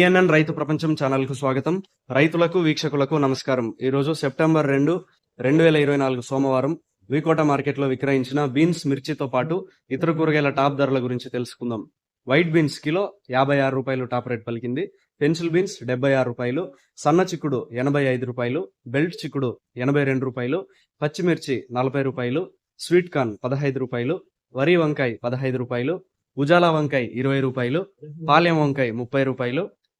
PNN రైతు ప్రపంచం ఛానల్కు స్వాగతం. రైతులకు వీక్షకులకు నమస్కారం. ఈ రోజు సెప్టెంబర్ రెండు రెండు వేల ఇరవై నాలుగు సోమవారం వికోట మార్కెట్లో విక్రయించిన బీన్స్ మిర్చితో పాటు ఇతర కూరగాయల టాప్ ధరల గురించి తెలుసుకుందాం. వైట్ బీన్స్ కిలో యాభై ఆరు రూపాయలు టాప్ రేట్ పలికింది. పెన్సిల్ బీన్స్ డెబ్బై ఆరు రూపాయలు సన్న చిక్కుడు ఎనభై ఐదు రూపాయలు బెల్ట్ చిక్కుడు ఎనభై రెండు రూపాయలు పచ్చిమిర్చి నలభై రూపాయలు స్వీట్ కార్న్ పదహైదు రూపాయలు వరి వంకాయ పదహైదు రూపాయలు ఉజాలా వంకాయ ఇరవై రూపాయలు పాలెం వంకాయ ముప్పై రూపాయలు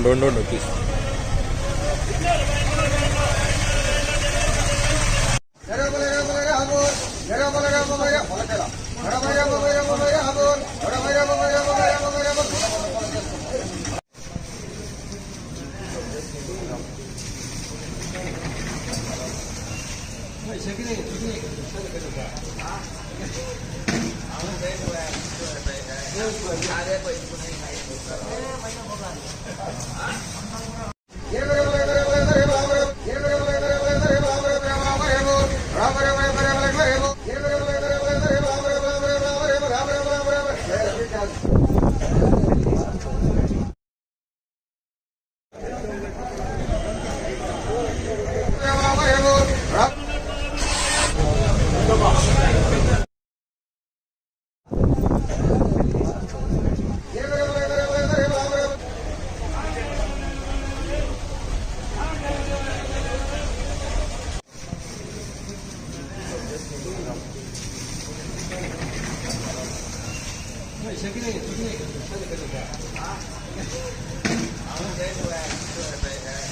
no, no, no, no. 大家好大家好啊这个好的谢啊。